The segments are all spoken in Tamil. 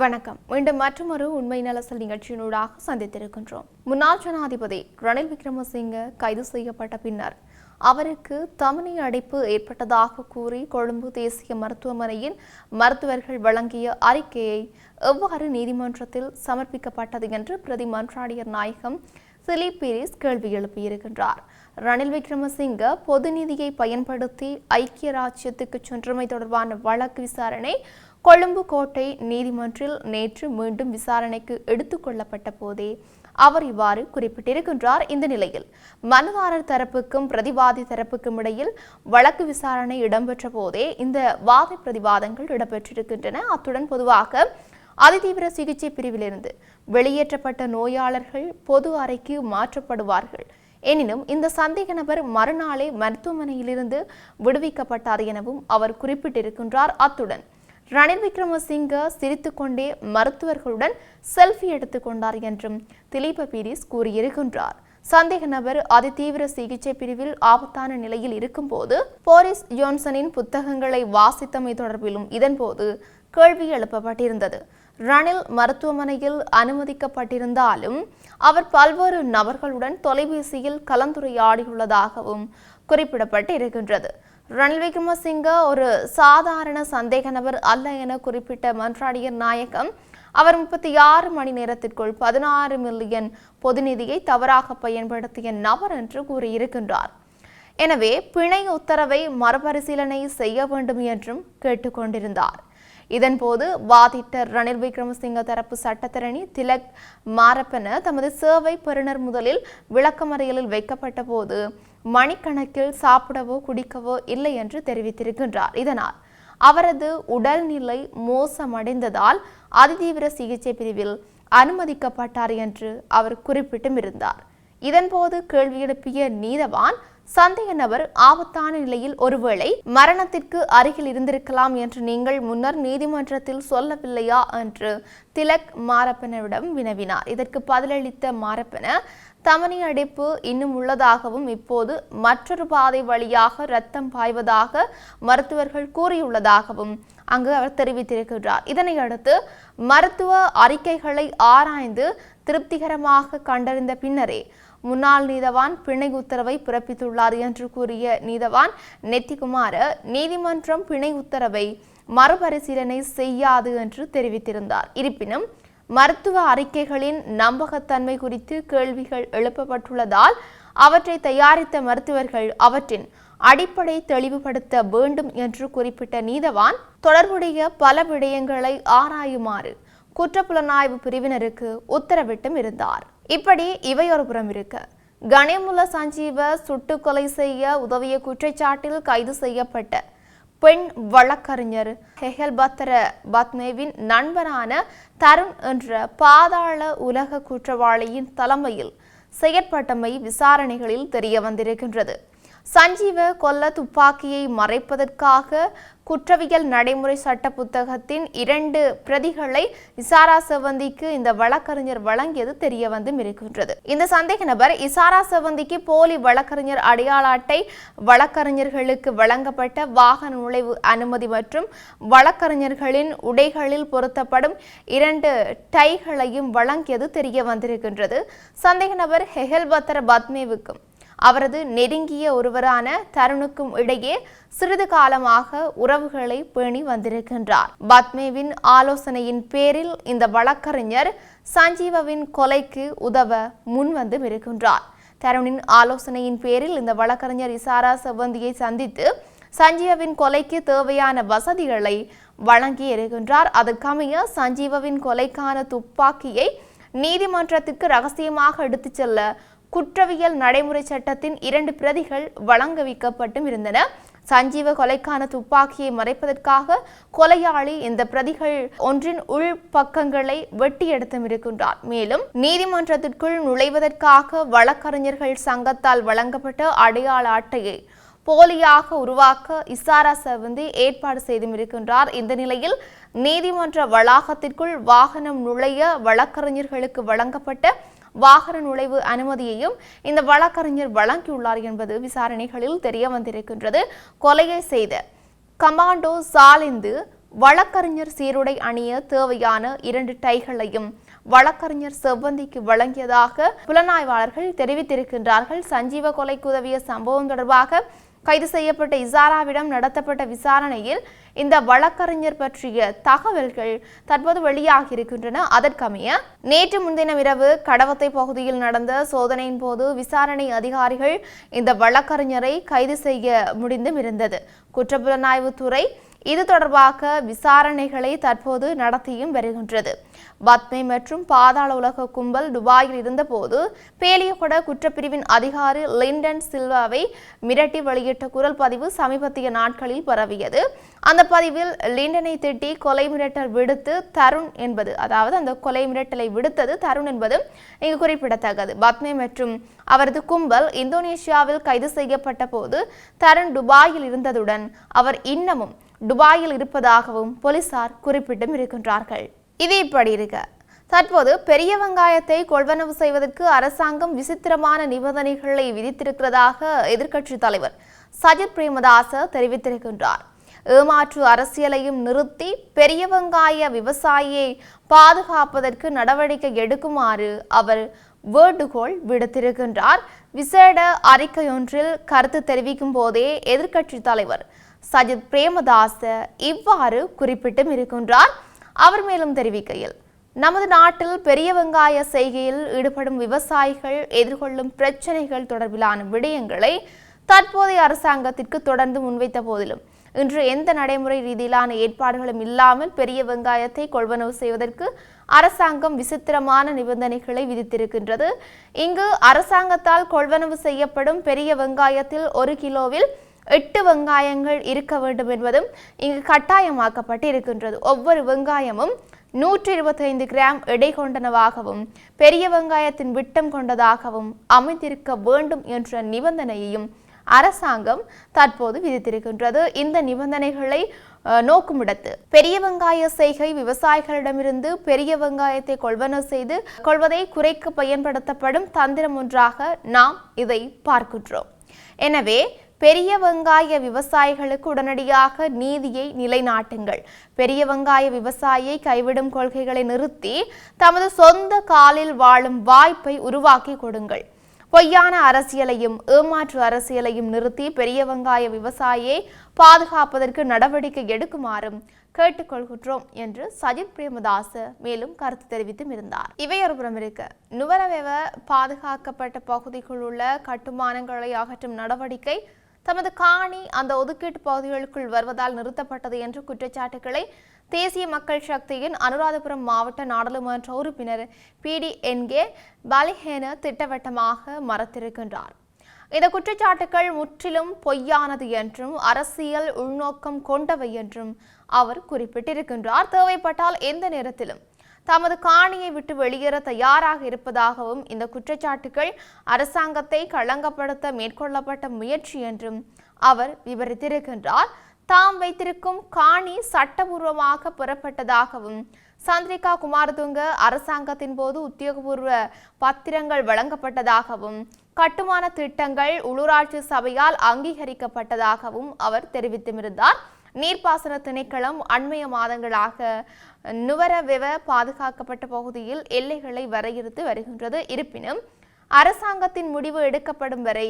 வணக்கம். மீண்டும் மற்றொரு உண்மை நலசல் நிகழ்ச்சியினூடாக சந்தித்திருக்கின்றோம். முன்னாள் ஜனாதிபதி ரணில் விக்ரமசிங்க கைது செய்யப்பட்ட பின்னர் அவருக்கு தமனி அடைப்பு ஏற்பட்டதாக கூறி கொழும்பு தேசிய மருத்துவமனையின் மருத்துவர்கள் வழங்கிய அறிக்கையை எவ்வாறு நீதிமன்றத்தில் சமர்ப்பிக்கப்பட்டது என்று பிரதி மன்றாடியர் நாயகம் சிலி பீரிஸ் கேள்வி எழுப்பியிருக்கின்றார். ரணில் விக்ரமசிங்க பொது நிதியை பயன்படுத்தி ஐக்கிய ராஜ்யத்துக்கு சென்றமை தொடர்பான வழக்கு விசாரணை கொழும்பு கோட்டை நீதிமன்றில் நேற்று மீண்டும் விசாரணைக்கு எடுத்துக்கொள்ளப்பட்ட போதே அவர் இவ்வாறு குறிப்பிட்டிருக்கின்றார். இந்த நிலையில் மனுதாரர் தரப்புக்கும் பிரதிவாதி தரப்புக்கும் இடையில் வழக்கு விசாரணை இடம்பெற்ற போதே இந்த வாத பிரதிவாதங்கள் இடம்பெற்றிருக்கின்றன. அத்துடன் பொதுவாக அதிதீவிர சிகிச்சை பிரிவிலிருந்து வெளியேற்றப்பட்ட நோயாளர்கள் பொது அறைக்கு மாற்றப்படுவார்கள். எனினும் இந்த சந்தேக நபர் மறுநாளே மருத்துவமனையிலிருந்து விடுவிக்கப்பட்டார் எனவும் அவர் குறிப்பிட்டிருக்கின்றார். அத்துடன் ரணில் விக்ரமசிங்க சிரித்துக்கொண்டே மருத்துவர்களுடன் செல்ஃபி எடுத்துக்கொண்டார் என்றும் திலீப பீரிஸ் கூறியிருக்கின்றார். சந்தேக நபர் அதிதீவிர சிகிச்சை பிரிவில் ஆபத்தான நிலையில் இருக்கும்போது போரிஸ் ஜோன்சனின் புத்தகங்களை வாசித்தமை தொடர்பிலும் இதன்போது கேள்வி எழுப்பப்பட்டிருந்தது. ரணில் மருத்துவமனையில் அனுமதிக்கப்பட்டிருந்தாலும் அவர் பல்வேறு நபர்களுடன் தொலைபேசியில் கலந்துரையாடியுள்ளதாகவும் குறிப்பிடப்பட்டு இருக்கின்றது ரணில் விக்ரமசிங்க ஒரு சாதாரண சந்தேக நபர் அல்ல என குறிப்பிட்ட மன்றாடியர் நாயகம் அவர் முப்பத்தி ஆறு மணி நேரத்திற்குள் பதினாறு மில்லியன் பொது நிதியை தவறாக பயன்படுத்திய நபர் என்று கூறியிருக்கின்றார். எனவே பிணை உத்தரவை மறுபரிசீலனை செய்ய வேண்டும் என்றும் கேட்டுக்கொண்டிருந்தார். இதன்போது வாதிட்ட ரணில் விக்ரமசிங்க தரப்பு சட்டத்தரணி திலக் மாரப்பன தமது சேவை பெறுநர் முதலில் விளக்கமறியலில் வைக்கப்பட்ட போது மணிக்கணக்கில் சாப்பிடவோ குடிக்கவோ இல்லை என்று தெரிவித்திருக்கின்றார். இதனால் அவரது உடல்நிலை மோசமடைந்ததால் அதிதீவிர சிகிச்சை பிரிவில் அனுமதிக்கப்பட்டார் என்று அவர் குறிப்பிட்டும் இருந்தார். இதன்போது கேள்வி எழுப்பிய நீதவான் சந்தேக நபர் ஆபத்தான நிலையில் ஒருவேளை மரணத்திற்கு அருகில் இருந்திருக்கலாம் என்று நீங்கள் முன்னர் நீதிமன்றத்தில் சொல்லவில்லையா என்று திலக் மாரப்பனவிடம் வினவினார். இதற்கு பதிலளித்த மாரப்பன தமனி அடைப்பு இன்னும் உள்ளதாகவும் இப்போது மற்றொரு பாதை வழியாக ரத்தம் பாய்வதாக மருத்துவர்கள் கூறியுள்ளதாகவும் அங்கு அவர் தெரிவித்திருக்கின்றார் இதனை அடுத்து மருத்துவ அறிக்கைகளை ஆராய்ந்து திருப்திகரமாக கண்டறிந்த பின்னரே முன்னாள் நீதவான் பிணை உத்தரவை பிறப்பித்துள்ளார் என்று கூறிய நீதவான் நெத்திகுமார நீதிமன்றம் பிணை உத்தரவை மறுபரிசீலனை செய்யாது என்று தெரிவித்திருந்தார். இருப்பினும் மருத்துவ அறிக்கைகளின் நம்பகத்தன்மை குறித்து கேள்விகள் எழுப்பப்பட்டுள்ளதால் அவற்றை தயாரித்த மருத்துவர்கள் அவற்றின் அடிப்படை தெளிவுபடுத்த வேண்டும் என்று குறிப்பிட்ட நீதவான் தொடர்புடைய பல விடயங்களை ஆராயுமாறு குற்றப்புலனாய்வு பிரிவினருக்கு உத்தரவிட்டும் இருந்தார். இப்படி இவை ஒரு புறம் இருக்க. கணேமுல சஞ்சீவ சுட்டுக்கொலை செய்ய உதவிய குற்றச்சாட்டில் கைது செய்யப்பட்ட பெண் வழக்கறிஞர் ஹெஹல் பத்ர பத்மேவின் நண்பரான தருண் என்ற பாதாள உலக குற்றவாளியின் தலைமையில் செயற்பட்டமை விசாரணைகளில் தெரிய வந்திருக்கின்றது சஞ்சீவ கொல்ல துப்பாக்கியை மறைப்பதற்காக குற்றவியல் நடைமுறை சட்ட புத்தகத்தின் இரண்டு பிரதிகளை இசாரா செவந்திக்கு இந்த வழக்கறிஞர் வழங்கியது தெரிய வந்து இருக்கின்றது. இந்த சந்தேக நபர் இசாரா செவந்திக்கு போலி வழக்கறிஞர் அடையாள அட்டை வழக்கறிஞர்களுக்கு வழங்கப்பட்ட வாகன நுழைவு அனுமதி மற்றும் வழக்கறிஞர்களின் உடைகளில் பொருத்தப்படும் இரண்டு டைகளையும் வழங்கியது தெரிய வந்திருக்கின்றது சந்தேக நபர் ஹெஹல்பத்தர பத்மேவுக்கும் அவரது நெருங்கிய ஒருவரான தருணுக்கும் இடையே சிறிது காலமாக உறவுகளை பேணி வந்திருக்கின்றார். பத்மேவின் ஆலோசனையின் பேரில் இந்த வழக்கறிஞர் சஞ்சீவவின் கொலைக்கு உதவ முன்வந்து இருக்கின்றார் தருணின் ஆலோசனையின் பேரில் இந்த வழக்கறிஞர் இசாரா செவ்வந்தியை சந்தித்து சஞ்சீவவின் கொலைக்கு தேவையான வசதிகளை வழங்கி இருக்கின்றார். அதற்கமைய சஞ்சீவவின் கொலைக்கான துப்பாக்கியை நீதிமன்றத்துக்கு ரகசியமாக எடுத்துச் செல்ல குற்றவியல் நடைமுறை சட்டத்தின் இரண்டு பிரதிகள் வழங்க வைக்கப்பட்டும் இருந்தன. சஞ்சீவ கொலைக்கான துப்பாக்கியை மறைப்பதற்காக கொலையாளி இந்த பிரதிகள் ஒன்றின் உள் பக்கங்களை வெட்டி எடுத்தும் இருக்கின்றார். மேலும் நீதிமன்றத்திற்குள் நுழைவதற்காக வழக்கறிஞர்கள் சங்கத்தால் வழங்கப்பட்ட அடையாள அட்டையை போலியாக உருவாக்க இசாரா சவந்தி ஏற்பாடு செய்தும் இருக்கின்றார். இந்த நிலையில் நீதிமன்ற வளாகத்திற்குள் வாகனம் நுழைய வழக்கறிஞர்களுக்கு வழங்கப்பட்ட வாகன நுழைவு அனுமதியையும் இந்த வழக்கறிஞர் வழங்கியுள்ளார் என்பது விசாரணைகளில் தெரிய வந்திருக்கின்றது கொலையை செய்த கமாண்டோ சாலிந்து வழக்கறிஞர் சீருடை அணிய தேவையான இரண்டு டைகளையும் வழக்கறிஞர் செவ்வந்திக்கு வழங்கியதாக புலனாய்வாளர்கள் தெரிவித்திருக்கின்றார்கள். சஞ்சீவ கொலைக்கு உதவிய சம்பவம் தொடர்பாக கைது செய்யப்பட்ட இசாராவிடம் நடத்தப்பட்ட விசாரணையில் இந்த வழக்கறிஞர் பற்றிய தகவல்கள் தற்போது வெளியாகி இருக்கின்றன. அதற்கமைய நேற்று முன்தினம் இரவு கடவத்தை பகுதியில் நடந்த சோதனையின் போது விசாரணை அதிகாரிகள் இந்த வழக்கறிஞரை கைது செய்ய முடிந்தும் இருந்தது. குற்றப்புலனாய்வுத்துறை இது தொடர்பாக விசாரணைகளை தற்போது நடத்தியும் வருகின்றது. பத்மை மற்றும் பாதாள உலக கும்பல் துபாயில் இருந்தபோது பேலியகொட குற்றப்பிரிவின் அதிகாரி லிண்டன் சில்வாவை மிரட்டி வெளியிட்ட குரல் பதிவு சமீபத்திய நாட்களில் பரவியது. அந்த பதிவில் லிண்டனை திட்டி கொலை மிரட்டல் விடுத்து தருண் என்பது அதாவது அந்த கொலை மிரட்டலை விடுத்தது தருண் என்பது இங்கு குறிப்பிடத்தக்கது. பத்மை மற்றும் அவரது கும்பல் இந்தோனேஷியாவில் கைது செய்யப்பட்ட போது தருண் துபாயில் இருந்ததுடன் அவர் இன்னமும் துபாயில் இருப்பதாகவும் போலீசார் குறிப்பிட்டும் இருக்கின்றார்கள். இது இப்படி இருக்க. தற்போது பெரிய வெங்காயத்தை கொள்வனவு செய்வதற்கு அரசாங்கம் விசித்திரமான நிபந்தனைகளை விதித்திருக்கிறதாக எதிர்க்கட்சி தலைவர் சஜித் பிரேமதாச தெரிவித்திருக்கின்றார். ஏமாற்று அரசியலையும் நிறுத்தி பெரிய வெங்காய விவசாயியை பாதுகாப்பதற்கு நடவடிக்கை எடுக்குமாறு அவர் வேண்டுகோள் விடுத்திருக்கின்றார். விசேட அறிக்கையொன்றில் கருத்து தெரிவிக்கும் போதே எதிர்க்கட்சி தலைவர் சஜித் பிரேமதாச இவ்வாறு குறிப்பிட்டும் இருக்கின்றார். அவர் மேலும் தெரிவிக்கையில் நமது நாட்டில் பெரிய வெங்காய செய்கையில் ஈடுபடும் விவசாயிகள் எதிர்கொள்ளும் பிரச்சனைகள் தொடர்பிலான விடயங்களை தற்போதைய அரசாங்கத்திற்கு தொடர்ந்து முன்வைத்த போதிலும் இன்று எந்த நடைமுறை ரீதியிலான ஏற்பாடுகளும் இல்லாமல் பெரிய வெங்காயத்தை கொள்வனவு செய்வதற்கு அரசாங்கம் விசித்திரமான நிபந்தனைகளை விதித்திருக்கின்றது. இங்கு அரசாங்கத்தால் கொள்வனவு செய்யப்படும் பெரிய வெங்காயத்தில் ஒரு கிலோவில் எட்டு வெங்காயங்கள் இருக்க வேண்டும் என்பதும் இங்கு கட்டாயமாக்கப்பட்டு இருக்கின்றது ஒவ்வொரு வெங்காயமும் நூற்றி இருபத்தைந்து கிராம் எடை கொண்டனவாகவும் பெரிய வெங்காயத்தின் விட்டம் கொண்டதாகவும் அமைந்திருக்க வேண்டும் என்ற நிபந்தனையையும் அரசாங்கம் தற்போது விதித்திருக்கின்றது. இந்த நிபந்தனைகளை நோக்குமிடத்து பெரிய வெங்காய செய்கை விவசாயிகளிடமிருந்து பெரிய வெங்காயத்தை கொள்வனவு செய்து கொள்வதை குறைக்க பயன்படுத்தப்படும் தந்திரம் ஒன்றாக நாம் இதை பார்க்கின்றோம். எனவே பெரிய வெங்காய விவசாயிகளுக்கு உடனடியாக நீதியை நிலைநாட்டுங்கள். பெரிய வெங்காய விவசாயியை கைவிடும் கொள்கைகளை நிறுத்தி தமது சொந்த காலில் வாழும் வாய்ப்பை உருவாக்கி கொடுங்கள். பொய்யான அரசியலையும் ஏமாற்று அரசியலையும் நிறுத்தி பெரிய வெங்காய விவசாயியை பாதுகாப்பதற்கு நடவடிக்கை எடுக்குமாறும் கேட்டுக்கொள்கின்றோம் என்று சஜித் பிரேமதாச மேலும் கருத்து தெரிவித்தும் இருந்தார். இவை ஒரு புறம் இருக்க. நுவரவெவ பாதுகாக்கப்பட்ட பகுதிக்குள் உள்ள கட்டுமானங்களை அகற்றும் நடவடிக்கை தமது காணி அந்த ஒதுக்கீட்டு பகுதிகளுக்குள் வருவதால் நிறுத்தப்பட்டது என்ற குற்றச்சாட்டுகளை தேசிய மக்கள் சக்தியின் அனுராதபுரம் மாவட்ட நாடாளுமன்ற உறுப்பினர் பிடி என்கே பலிஹேன திட்டவட்டமாக மறத்திருக்கின்றார். இந்த குற்றச்சாட்டுகள் முற்றிலும் பொய்யானது என்றும் அரசியல் உள்நோக்கம் கொண்டவை என்றும் அவர் குறிப்பிட்டிருக்கின்றார். தேவைப்பட்டால் எந்த நேரத்திலும் தமது காணியை விட்டு வெளியேற தயாராக இருப்பதாகவும் இந்த குற்றச்சாட்டுகள் அரசாங்கத்தை களங்கப்படுத்த மேற்கொள்ளப்பட்ட முயற்சி என்றும் அவர் விவரித்திருக்கின்றார். தாம் வைத்திருக்கும் காணி சட்டபூர்வமாக பெறப்பட்டதாகவும் சந்திரிகா குமாரதுங்க அரசாங்கத்தின் போது உத்தியோகபூர்வ பத்திரங்கள் வழங்கப்பட்டதாகவும் கட்டுமான திட்டங்கள் உள்ளூராட்சி சபையால் அங்கீகரிக்கப்பட்டதாகவும் அவர் தெரிவித்திருந்தார் நீர்ப்பாசன திணைக்களம் அண்மைய மாதங்களாக நுவரவிவ பாதுகாக்கப்பட்ட பகுதியில் எல்லைகளை வரையறுத்து வருகின்றது. இருப்பினும் அரசாங்கத்தின் முடிவு எடுக்கப்படும் வரை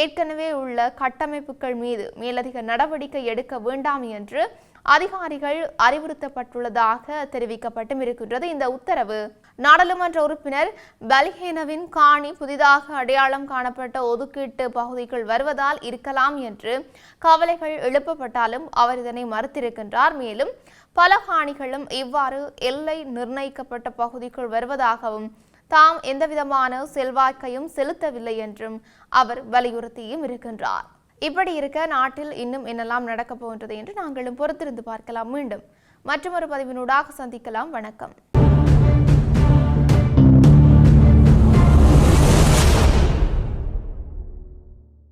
ஏற்கனவே உள்ள கட்டமைப்புகள் மீது மேலதிக நடவடிக்கை எடுக்க வேண்டாம் என்று அதிகாரிகள் அறிவுறுத்தப்பட்டுள்ளதாக தெரிவிக்கப்பட்டும் இருக்கின்றது. இந்த உத்தரவு நாடாளுமன்ற உறுப்பினர் பலிஹேனவின் காணி புதிதாக அடையாளம் காணப்பட்ட ஒதுக்கீட்டு பகுதிக்குள் வருவதால் இருக்கலாம் என்று கவலைகள் எழுப்பப்பட்டாலும் அவர் இதனை மறுத்திருக்கின்றார். மேலும் பல காணிகளும் இவ்வாறு எல்லை நிர்ணயிக்கப்பட்ட பகுதிக்குள் வருவதாகவும் தாம் எந்தவிதமான செல்வாக்கையும் செலுத்தவில்லை என்றும் அவர் வலியுறுத்தியும் இருக்கின்றார். இப்படி இருக்க நாட்டில் இன்னும் என்னெல்லாம் நடக்கப் போகின்றது என்று நாங்களும் பொறுத்திருந்து பார்க்கலாம். மீண்டும் மற்றொரு பதிவினூடாக சந்திக்கலாம். வணக்கம்.